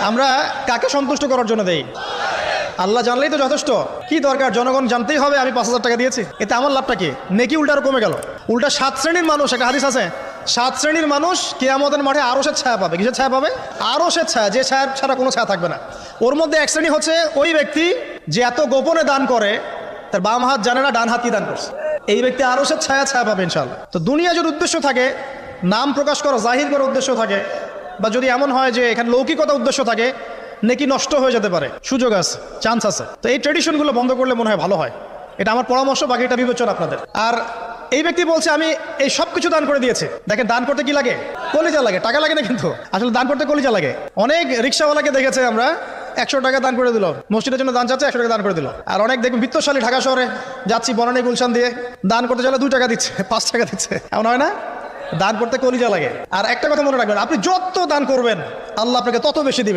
আমরা কাকে সন্তুষ্ট করার জন্য দেই? আল্লাহ জানলেই তো যথেষ্ট। কি দরকার? জনগণ জানতেই হবে আমি পাঁচ হাজার টাকা দিয়েছি। এতে আমার লাভটা কি? নেকি উল্টারও কমে গেল। উল্টা সাত শ্রেণির মানুষ, একটা হাদিস আছে। সাত শ্রেণির মানুষ কেয়ামতের মাঠে আরও সে ছায়া পাবে। কিসের ছায়া পাবে? আরও সে ছায়া। যে ছায়া ছাড়া কোনো ছায়া থাকবে না। ওর মধ্যে এক শ্রেণি হচ্ছে ওই ব্যক্তি যে এত গোপনে দান করে, তার বাম হাত জানে না, ডান হাত কি দান করছে। এই ব্যক্তি আরও সে ছায়া ছায়া পাবে ইনশাল্লাহ তো দুনিয়া যদি উদ্দেশ্য থাকে, নাম প্রকাশ করা, জাহির করার উদ্দেশ্য থাকে বা যদি এমন হয় যে এখানে লৌকিকতা উদ্দেশ্য থাকে, নেকি নষ্ট হয়ে যেতে পারে। সুযোগ আছে চান্স আছে। তো এই ট্রেডিশনগুলো বন্ধ করলে মনে হয় ভালো হয়। এটা আমার পরামর্শ বাকি এটা বিবেচনা আপনাদের। আর এই ব্যক্তি বলছে, আমি এই সব কিছু দান করে দিয়েছে। দেখেন, দান করতে কি লাগে? কলিজা লাগে, টাকা লাগে না কিন্তু। আসলে দান করতে কলিজা লাগে। অনেক রিক্সাওয়ালাকে দেখেছে আমরা, একশো টাকা দান করে দিল। মসজিদের জন্য দান চাচ্ছে, একশো টাকা দান করে দিল। আর অনেক দেখবেন, বিত্তশালী ঢাকা শহরে যাচ্ছি, বনানী গুলশান দিয়ে দান করতে চাইলে দুই টাকা দিচ্ছে, পাঁচ টাকা দিচ্ছে। এমন হয় না? দান করতে কলিজা লাগে। আর একটা কথা মনে রাখবেন, আপনি যত দান করবেন, আল্লাহ আপনাকে তত বেশি দিবেন।